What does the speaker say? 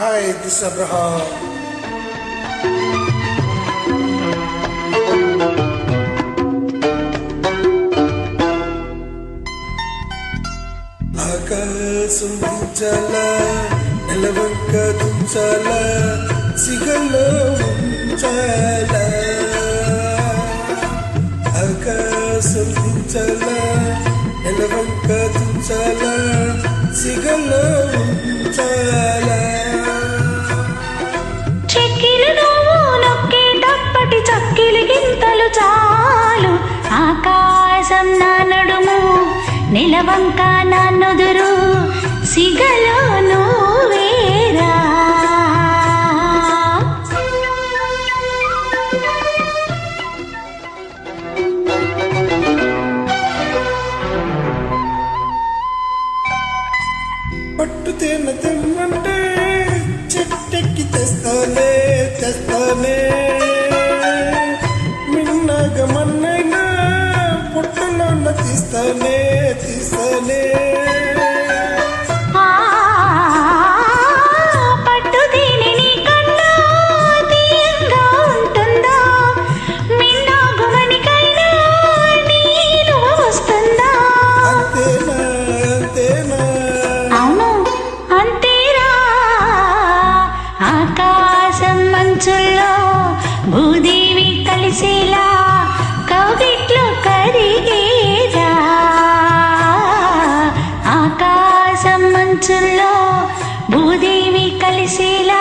Hi, this is Abraham. ఆకాశం దించాల నెలవంక దించాల సిగల్లో ఉంచాల ఆకాశం దించాల నెలవంక దించాల సిగల్లో గింతలు చాలు ఆకాశం నా నడుము నిలవంక నా నుదురు సిగలో నువ్వేరా పట్టు తేమ తెమ్మంటే చెట్టెక్కి తెస్తానే తెస్తానే. భూదేవి కలిసేలా కవిట్లో కరిగేరా ఆకాశం మంచుల్లో భూదేవి కలిసేలా